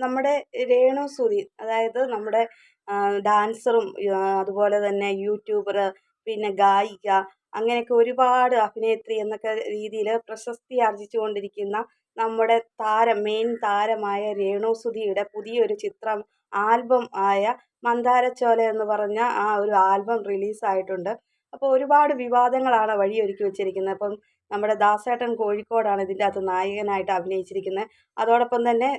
നമ്മുടെ രേണു സുധി അതായത് നമ്മുടെ ഡാൻസറും അതുപോലെ തന്നെ യൂട്യൂബർ പിന്നെ ഗായിക അങ്ങനെയൊക്കെ ഒരുപാട് അഭിനേത്രി എന്നൊക്കെ രീതിയിൽ പ്രശസ്തി ആർജിച്ചുകൊണ്ടിരിക്കുന്ന നമ്മുടെ താരം മെയിൻ താരമായ രേണു സുധിയുടെ പുതിയൊരു ചിത്രം ആൽബം ആയ മന്ദാരച്ചോല എന്ന് പറഞ്ഞ ആ ഒരു ആൽബം റിലീസായിട്ടുണ്ട്. അപ്പോൾ ഒരുപാട് വിവാദങ്ങളാണ് വഴിയൊരുക്കി വെച്ചിരിക്കുന്നത്. അപ്പം നമ്മുടെ ദാസേട്ടൻ കോഴിക്കോടാണ് ഇതിന്റെ അകത്ത് നായകനായിട്ട് അഭിനയിച്ചിരിക്കുന്നത് അതോടൊപ്പം തന്നെ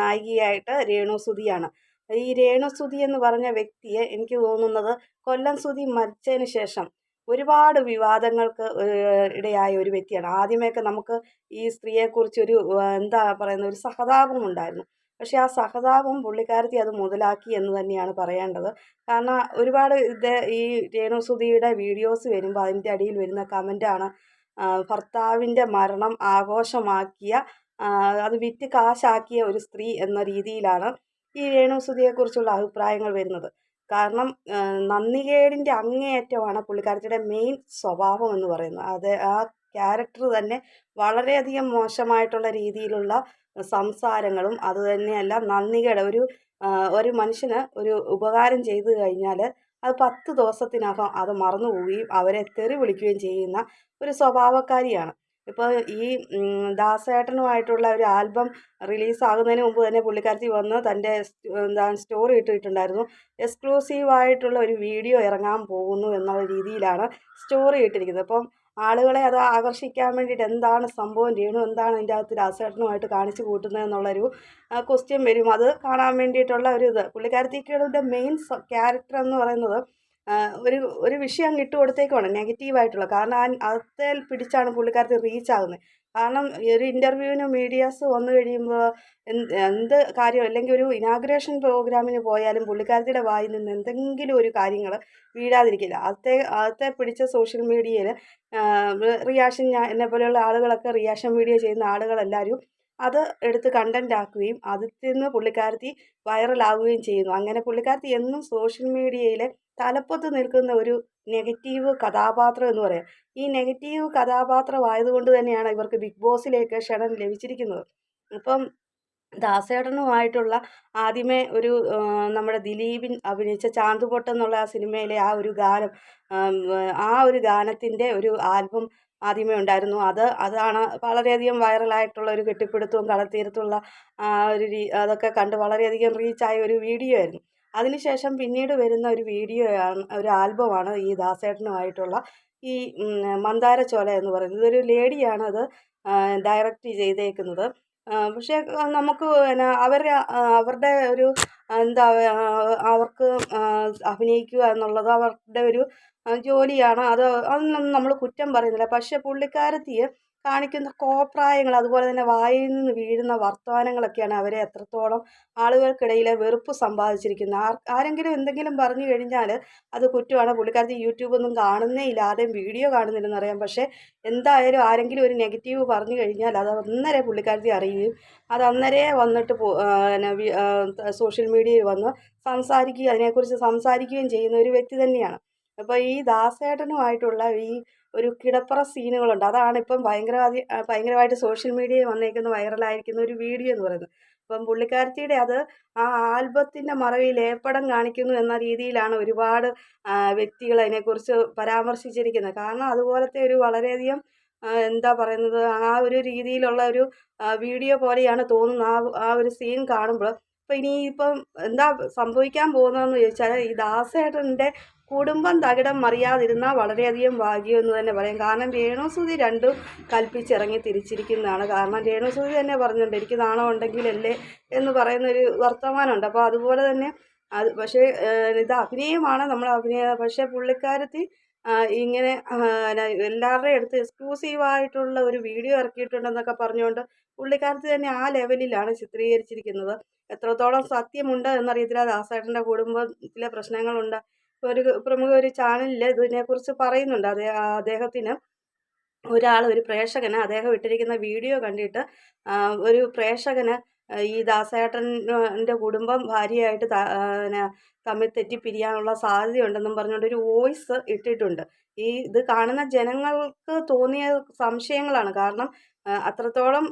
നായികയായിട്ട് രേണുസുതിയാണ് ഈ രേണുസുതി എന്ന് പറഞ്ഞ വ്യക്തിയെ എനിക്ക് തോന്നുന്നത് കൊല്ലം സുതി മരിച്ചതിന് ശേഷം ഒരുപാട് വിവാദങ്ങൾക്ക് ഇടയായ ഒരു വ്യക്തിയാണ്. ആദ്യമേയൊക്കെ നമുക്ക് ഈ സ്ത്രീയെക്കുറിച്ച് ഒരു എന്താ പറയുന്ന ഒരു സഹതാപം ഉണ്ടായിരുന്നു. പക്ഷേ ആ സഹതാപം പുള്ളിക്കാരത്തി അത് മുതലാക്കി എന്ന് തന്നെയാണ് പറയേണ്ടത്. കാരണം ഒരുപാട് ഇത് ഈ രേണുസുതിയുടെ വീഡിയോസ് വരുമ്പോൾ അതിന്റെ അടിയിൽ വരുന്ന കമന്റാണ് ഭർത്താവിന്റെ മരണം ആഘോഷമാക്കിയ അത് വിറ്റ് കാശാക്കിയ ഒരു സ്ത്രീ എന്ന രീതിയിലാണ് ഈ രേണുസുതിയെക്കുറിച്ചുള്ള അഭിപ്രായങ്ങൾ വരുന്നത്. കാരണം നന്ദികേടിന്റെ അങ്ങേയറ്റമാണ് പുള്ളിക്കാരത്തിയുടെ മെയിൻ സ്വഭാവം എന്ന് പറയുന്നത്. അത് ആ ക്യാരക്ടർ തന്നെ വളരെയധികം മോശമായിട്ടുള്ള രീതിയിലുള്ള സംസാരങ്ങളും അതുതന്നെയല്ല നന്ദികേട് ഒരു ഒരു മനുഷ്യന് ഒരു ഉപകാരം ചെയ്തു കഴിഞ്ഞാൽ അത് പത്ത് ദിവസത്തിനകം അത് മറന്നു പോവുകയും അവരെ തെറി വിളിക്കുകയും ചെയ്യുന്ന ഒരു സ്വഭാവക്കാരിയാണ്. ഇപ്പോൾ ഈ ദാസേട്ടനുമായിട്ടുള്ള ഒരു ആൽബം റിലീസാകുന്നതിന് മുമ്പ് തന്നെ പുള്ളിക്കാരത്തി വന്ന് തന്റെ എന്താ സ്റ്റോറി ഇട്ടിട്ടുണ്ടായിരുന്നു. എക്സ്ക്ലൂസീവായിട്ടുള്ള ഒരു വീഡിയോ ഇറങ്ങാൻ പോകുന്നു എന്നുള്ള രീതിയിലാണ് സ്റ്റോറി ഇട്ടിരിക്കുന്നത്. അപ്പം ആളുകളെ അത് ആകർഷിക്കാൻ വേണ്ടിയിട്ട് എന്താണ് സംഭവം? രേണു എന്താണ് അതിന്റെ അകത്ത് രാസേട്ടനുമായിട്ട് കാണിച്ചു കൂട്ടുന്നത് എന്നുള്ളൊരു ക്വസ്റ്റ്യൻ വരും. അത് കാണാൻ വേണ്ടിയിട്ടുള്ള ഒരു ഇത്. പുള്ളിക്കാരത്തിക്കുകളുടെ മെയിൻ ക്യാരക്ടർ എന്ന് പറയുന്നത് ഒരു ഒരു വിഷയം അങ്ങ് ഇട്ട് കൊടുത്തേക്കുവാണ് നെഗറ്റീവായിട്ടുള്ള. കാരണം അതേൽ പിടിച്ചാണ് പുള്ളിക്കാർക്ക് റീച്ച് ആകുന്നത് കാരണം ഒരു ഇന്റർവ്യൂവിന് മീഡിയാസ് വന്നു കഴിയുമ്പോൾ എന്ത് എന്ത് കാര്യം അല്ലെങ്കിൽ ഒരു ഇനാഗ്രേഷൻ പ്രോഗ്രാമിന് പോയാലും പുള്ളിക്കാരത്തിയുടെ വായിൽ നിന്ന് എന്തെങ്കിലും ഒരു കാര്യങ്ങൾ വീഴാതിരിക്കില്ല. അത്തെ അത്തെ പിടിച്ച സോഷ്യൽ മീഡിയയിൽ റിയാക്ഷൻ ഞാൻ എന്നെ പോലെയുള്ള ആളുകളൊക്കെ റിയാക്ഷൻ വീഡിയോ ചെയ്യുന്ന ആളുകളെല്ലാവരും അത് എടുത്ത് കണ്ടന്റ് ആക്കുകയും അതിൽ നിന്ന് പുള്ളിക്കാരത്തി വൈറലാവുകയും ചെയ്യുന്നു. അങ്ങനെ പുള്ളിക്കാരത്തി എന്നും സോഷ്യൽ മീഡിയയിൽ തലപ്പത്ത് നിൽക്കുന്ന ഒരു നെഗറ്റീവ് കഥാപാത്രം എന്ന് പറയാം. ഈ നെഗറ്റീവ് കഥാപാത്രമായതുകൊണ്ട് തന്നെയാണ് ഇവർക്ക് ബിഗ് ബോസിലേക്ക് ക്ഷണം ലഭിച്ചിരിക്കുന്നത്. അപ്പം ദാസേട്ടനുമായിട്ടുള്ള ആദ്യമേ ഒരു നമ്മുടെ ദിലീപിൻ അഭിനയിച്ച ചാന്തുപൊട്ട് എന്നുള്ള ആ സിനിമയിലെ ആ ഒരു ഗാനം ആ ഒരു ഗാനത്തിന്റെ ഒരു ആൽബം ആദ്യമേ ഉണ്ടായിരുന്നു. അത് അതാണ് വളരെയധികം വൈറലായിട്ടുള്ള ഒരു കെട്ടിപ്പിടുത്തവും കടൽത്തീരത്തുള്ള ആ ഒരു അതൊക്കെ കണ്ട് വളരെയധികം റീച്ചായ ഒരു വീഡിയോ ആയിരുന്നു. അതിനുശേഷം പിന്നീട് വരുന്ന ഒരു വീഡിയോ ആണ് ഒരു ആൽബമാണ് ഈ ദാസേട്ടനുമായിട്ടുള്ള ഈ മന്ദാരച്ചോല എന്ന് പറയുന്നത്. ഇതൊരു ലേഡിയാണ് അത് ഡയറക്റ്റ് ചെയ്തേക്കുന്നത്. പക്ഷേ നമുക്ക് പിന്നെ അവർ അവരുടെ ഒരു എന്താ അവർക്ക് അഭിനയിക്കുക എന്നുള്ളത് അവരുടെ ഒരു ജോലിയാണ്. അത് അതൊന്നും നമ്മൾ കുറ്റം പറയുന്നില്ല. പക്ഷേ പുള്ളിക്കാരത്തിയെ കാണിക്കുന്ന കോപ്രായങ്ങൾ അതുപോലെ തന്നെ വായിൽ നിന്ന് വീഴുന്ന വർത്തമാനങ്ങളൊക്കെയാണ് അവരെ എത്രത്തോളം ആളുകൾക്കിടയിൽ വെറുപ്പ് സമ്പാദിച്ചിരിക്കുന്നത്. ആർ ആരെങ്കിലും എന്തെങ്കിലും പറഞ്ഞു കഴിഞ്ഞാൽ അത് കുറ്റമാണ്. പുള്ളിക്കാരത്തി യൂട്യൂബൊന്നും കാണുന്നേ ഇല്ല. ആരെയും വീഡിയോ കാണുന്നില്ലെന്ന് അറിയാം. പക്ഷേ എന്തായാലും ആരെങ്കിലും ഒരു നെഗറ്റീവ് പറഞ്ഞു കഴിഞ്ഞാൽ അത് അന്നേരെ പുള്ളിക്കാരത്തി അറിയുകയും അത് അന്നേരെ വന്നിട്ട് സോഷ്യൽ മീഡിയയിൽ വന്ന് സംസാരിക്കുകയും അതിനെക്കുറിച്ച് സംസാരിക്കുകയും ചെയ്യുന്ന ഒരു വ്യക്തി തന്നെയാണ്. അപ്പോൾ ഈ ദാസേട്ടനുമായിട്ടുള്ള ഈ ഒരു കിടപ്പറ സീനുകളുണ്ട്. അതാണ് ഇപ്പം ഭയങ്കരവാദി ഭയങ്കരമായിട്ട് സോഷ്യൽ മീഡിയയിൽ വന്നേക്കുന്ന വൈറലായിരിക്കുന്ന ഒരു വീഡിയോ എന്ന് പറയുന്നത്. അപ്പം പുള്ളിക്കാരത്തിയുടെ അത് ആ ആൽബത്തിന്റെ മറവിൽ ഏപ്പടം കാണിക്കുന്നു എന്ന രീതിയിലാണ് ഒരുപാട് വ്യക്തികൾ അതിനെക്കുറിച്ച് പരാമർശിച്ചിരിക്കുന്നത്. കാരണം അതുപോലത്തെ ഒരു വളരെയധികം എന്താ പറയുന്നത് ആ ഒരു രീതിയിലുള്ള ഒരു വീഡിയോ പോലെയാണ് തോന്നുന്നത്. ആ ആ ഒരു സീൻ കാണുമ്പോൾ അപ്പോൾ ഇനിയിപ്പം എന്താ സംഭവിക്കാൻ പോകുന്നതെന്ന് ചോദിച്ചാൽ ഈ ദാസേട്ടന്റെ കുടുംബം തകിടം മറിയാതിരുന്നാൽ വളരെയധികം ഭാഗ്യമെന്ന് തന്നെ പറയാം. കാരണം രേണുസുതി രണ്ടും കൽപ്പിച്ചിറങ്ങി തിരിച്ചിരിക്കുന്നതാണ്. കാരണം രേണുസുതി തന്നെ പറഞ്ഞിട്ടുണ്ട് എനിക്ക് നാണം ഉണ്ടെങ്കിലല്ലേ എന്ന് പറയുന്നൊരു വർത്തമാനമുണ്ട്. അപ്പോൾ അതുപോലെ തന്നെ അത് പക്ഷേ ഇത് അഭിനയമാണ് നമ്മൾ അഭിനയ പക്ഷേ പുള്ളിക്കാരത്തി ഇങ്ങനെ എല്ലാവരുടെയും അടുത്ത് എക്സ്ക്ലൂസീവായിട്ടുള്ള ഒരു വീഡിയോ ഇറക്കിയിട്ടുണ്ടെന്നൊക്കെ പറഞ്ഞുകൊണ്ട് പുള്ളിക്കാരത്തി തന്നെ ആ ലെവലിലാണ് ചിത്രീകരിച്ചിരിക്കുന്നത്. എത്രത്തോളം സത്യമുണ്ട് എന്നറിയത്തില്ല. ദാസേട്ടന്റെ കുടുംബത്തിലെ പ്രശ്നങ്ങളുണ്ട്. ഒരു പ്രമുഖ ഒരു ചാനലിൽ ഇതിനെക്കുറിച്ച് പറയുന്നുണ്ട്. അതേ അദ്ദേഹത്തിന് ഒരാൾ ഒരു പ്രേക്ഷകന് അദ്ദേഹം ഇട്ടിരിക്കുന്ന വീഡിയോ കണ്ടിട്ട് ഒരു പ്രേക്ഷകന് ഈ ദാസേട്ടന്റെ കുടുംബം ഭാര്യയായിട്ട് പിന്നെ തമ്മിൽ തെറ്റി പിരിയാനുള്ള സാധ്യതയുണ്ടെന്നും പറഞ്ഞുകൊണ്ട് ഒരു വോയിസ് ഇട്ടിട്ടുണ്ട്. ഈ ഇത് കാണുന്ന ജനങ്ങൾക്ക് തോന്നിയ സംശയങ്ങളാണ്. കാരണം അത്രത്തോളം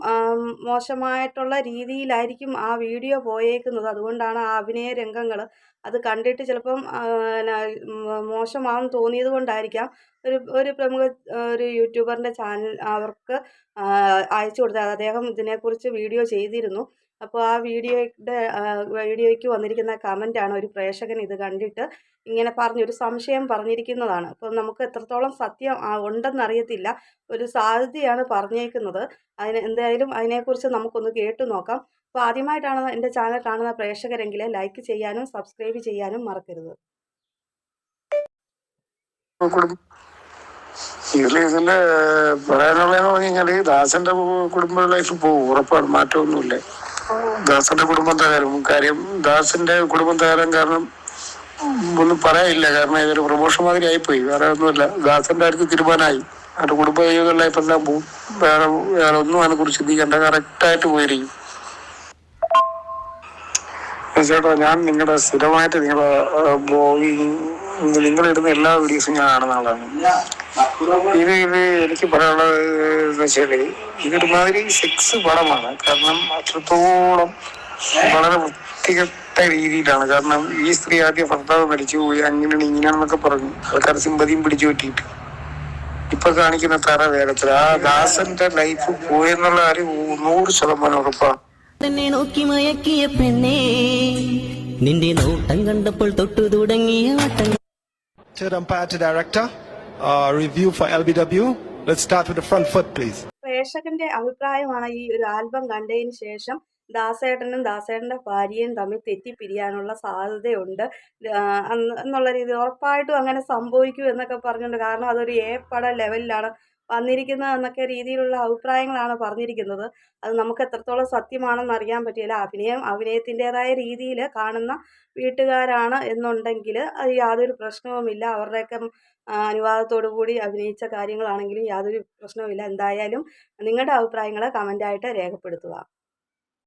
മോശമായിട്ടുള്ള രീതിയിലായിരിക്കും ആ വീഡിയോ പോയേക്കുന്നത്. അതുകൊണ്ടാണ് ആ അഭിനയ രംഗങ്ങൾ അത് കണ്ടിട്ട് ചിലപ്പം മോശമാണെന്ന് തോന്നിയത് കൊണ്ടായിരിക്കാം. ഒരു ഒരു പ്രമുഖ ഒരു യൂട്യൂബറിന്റെ ചാനൽ അവർക്ക് അയച്ചു കൊടുത്തത്. അദ്ദേഹം ഇതിനെക്കുറിച്ച് വീഡിയോ ചെയ്തിരുന്നു. അപ്പോൾ ആ വീഡിയോയുടെ വീഡിയോയ്ക്ക് വന്നിരിക്കുന്ന കമന്റാണ് ഒരു പ്രേക്ഷകൻ ഇത് കണ്ടിട്ട് ഇങ്ങനെ പറഞ്ഞു ഒരു സംശയം പറഞ്ഞിരിക്കുന്നതാണ്. അപ്പോൾ നമുക്ക് എത്രത്തോളം സത്യം ഉണ്ടെന്നറിയത്തില്ല. ഒരു സാധ്യതയാണ് പറഞ്ഞേക്കുന്നത്. അതിന് എന്തായാലും അതിനെക്കുറിച്ച് നമുക്കൊന്ന് കേട്ടു നോക്കാം. അപ്പോൾ ആദ്യമായിട്ടാണ് എന്റെ ചാനൽ കാണുന്ന പ്രേക്ഷകരെങ്കിൽ ലൈക്ക് ചെയ്യാനും സബ്സ്ക്രൈബ് ചെയ്യാനും മറക്കരുത്. ഇതിന്റെ പറയാനുള്ളതെന്ന് പറഞ്ഞു കഴിഞ്ഞാൽ ദാസന്റെ കുടുംബ ലൈഫ് പോകും ഉറപ്പാണ് മാറ്റമൊന്നുമില്ല. ദാസന്റെ കുടുംബം തകരും കാര്യം? ദാസിന്റെ കുടുംബം തകരാൻ കാരണം ഒന്നും പറയാനില്ല. കാരണം ഇതൊരു പ്രമോഷൻ മാതിരി ആയിപ്പോയി. വേറെ ഒന്നുമില്ല. ദാസന്റെ ആർക്ക് തീരുമാനമായി. അവരുടെ കുടുംബ ലൈഫ് എല്ലാം പോകും വേറെ വേറെ ഒന്നും അതിനെ കുറിച്ച് ചിന്തിക്കേണ്ട. കറക്റ്റായിട്ട് പോയിരിക്കും. ചേട്ടാ ഞാൻ നിങ്ങളുടെ സ്ഥിരമായിട്ട് നിങ്ങളുടെ ബ്ലോഗിങ് നിങ്ങളിടുന്ന എല്ലാ വീഡിയോസും ഞാൻ കാണുന്ന ആളാണ്. ഇത് ഇത് എനിക്ക് പറയാനുള്ളത് എന്ന് വെച്ചാൽ ഇതൊരുമാതിരി സെക്സ് പടമാണ്. കാരണം അത്രത്തോളം വളരെ വൃത്തികെട്ട രീതിയിലാണ്. കാരണം ഈ സ്ത്രീ ആദ്യം ഭർത്താവ് മരിച്ചു പോയി. അങ്ങനെയാണ് ഇങ്ങനെയാണെന്നൊക്കെ പറഞ്ഞു. ആൾക്കാർ സിമ്പതിയും പിടിച്ചു പറ്റിയിട്ട്. ഇപ്പൊ കാണിക്കുന്ന തറ വേഗത്തിൽ ആ ദാസന്റെ ലൈഫ് പോയെന്നുള്ള കാര്യം നൂറ് ശതമാനം ഉറപ്പാണ്. തന്നെ നോക്കി മയക്കിയ പെണ്ണേ നിന്റെ നോട്ടം കണ്ടപ്പോൾ തൊട്ടു തുടങ്ങിയ Third umpire to director. Uh, review for LBW. Let's start with the front foot, please. പ്രേക്ഷകന്റെ അഭിപ്രായമാണ് ഈ ഒരു ആൽബം കണ്ടതിന് ശേഷം ദാസേട്ടനും ദാസേട്ടന്റെ ഭാര്യയും തമ്മിൽ തെറ്റിപ്പിരിയാനുള്ള സാധ്യതയുണ്ട്. എന്നുള്ള രീതി ഉറപ്പായിട്ടും അങ്ങനെ സംഭവിക്കും എന്നൊക്കെ പറഞ്ഞിട്ടുണ്ട്. കാരണം അതൊരു ഏ പട ലെവലിലാണ് വന്നിരിക്കുന്നത് എന്നൊക്കെ രീതിയിലുള്ള അഭിപ്രായങ്ങളാണ് പറഞ്ഞിരിക്കുന്നത്. അത് നമുക്ക് എത്രത്തോളം സത്യമാണെന്ന് അറിയാൻ പറ്റില്ല. അഭിനയം അഭിനയത്തിന്റെതായ രീതിയിൽ കാണുന്ന വീട്ടുകാരാണ് എന്നുണ്ടെങ്കിൽ അത് യാതൊരു പ്രശ്നവുമില്ല. അവരുടെയൊക്കെ അനുവാദത്തോടു കൂടി അഭിനയിച്ച കാര്യങ്ങളാണെങ്കിലും യാതൊരു പ്രശ്നവുമില്ല. എന്തായാലും നിങ്ങളുടെ അഭിപ്രായങ്ങൾ കമന്റായിട്ട് രേഖപ്പെടുത്തുക.